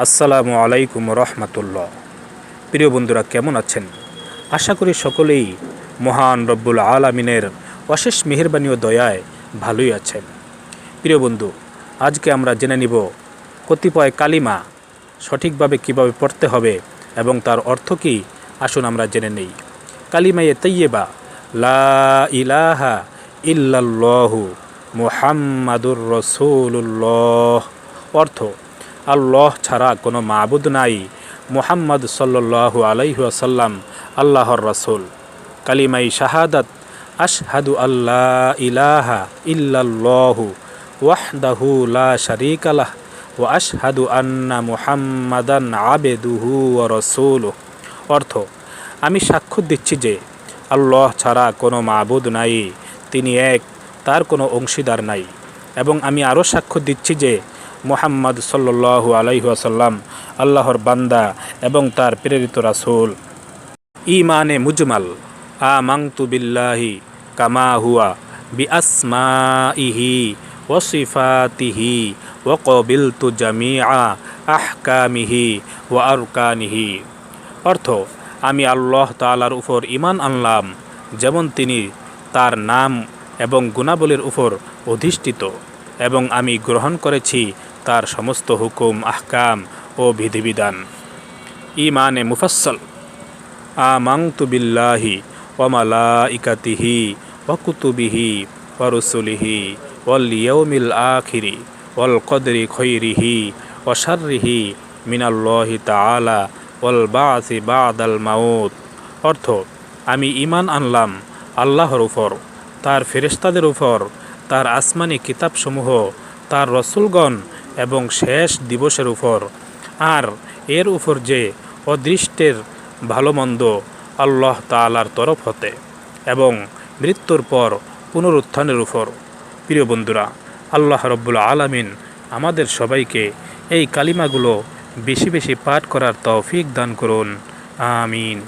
আসসালামু আলাইকুম রহমতুল্লাহ। প্রিয় বন্ধুরা, কেমন আছেন? আশা করি সকলেই মহান রব্বুল আলমিনের অশেষ মেহরবানি ও দয়ায় ভালোই আছেন। প্রিয় বন্ধু, আজকে আমরা জেনে নিব কতিপয় কালিমা সঠিকভাবে কীভাবে পড়তে হবে এবং তার অর্থ কী, আসুন আমরা জেনে নেই। কালিমায়ে তৈয়বা লা ইলাহা ইল্লাল্লাহু মুহাম্মাদুর রসুল্লাহ অর্থ আল্লাহ ছাড়া কোনো মাবুদ নাই। মুহাম্মদ সাল্লাল্লাহু আলাইহি ওয়াসাল্লাম, আল্লাহর রসুল। কালিমাই শাহাদাত, আশহাদু আল্লাহ ইলাহা ইল্লাল্লাহু ওয়াহদাহু লা শারীকালাহ ওয়া আশহাদু আন্না মুহাম্মাদান আবেদুহু ওয়া রসুলুহ। অর্থ, আমি সাক্ষ্য দিচ্ছি যে আল্লাহ ছাড়া কোনো মাবুদ নাই, তিনি এক, তার কোনো অংশীদার নাই। এবং আমি আরও সাক্ষ্য দিচ্ছি যে মোহাম্মদ সাল্লু আলাইহাসাল্লাম আল্লাহর বান্দা এবং তার প্রেরিত রাসুল। ইমানে মুজমাল। আ মাংতু বিল্লাহি কামা হুয়া বি আসমা ইহি ও কবিল তু জামিয়া আহকামিহি ও আরকানিহি। অর্থ, আমি আল্লাহ তালার উপর ইমান আনলাম, যেমন তিনি তার নাম এবং গুণাবলীর উপর অধিষ্ঠিত। এবং আমি গ্রহণ করেছি তার সমস্ত হুকুম, আহকাম ও বিধিবিধান। ইমানে মুফাসল আমাংতু বিল্লাহি ওমালা ইকাতিহি ওকুতুবিহি ওরসুলিহি ওল ইয়ৌমিল আখিরি ওল কদরি খৈরিহি ওশারিহি মিনাল্লাহি তালা ওল বাসি বাদাল মাউত। অর্থ, আমি ইমান আনলাম আল্লাহর উপর, তার ফেরেস্তাদের উপর তার আসমানি কিতাবসমূহ, তার রসুলগণ এবং শেষ দিবসের উপর। আর এর উপর যে অদৃষ্টের ভালো মন্দ আল্লাহ তালার তরফ হতে এবং মৃত্যুর পর পুনরুত্থানের উপর। প্রিয় বন্ধুরা, আল্লাহ রব্বুল আলমিন আমাদের সবাইকে এই কালিমাগুলো বেশি বেশি পাঠ করার তৌফিক দান করুন। আমিন।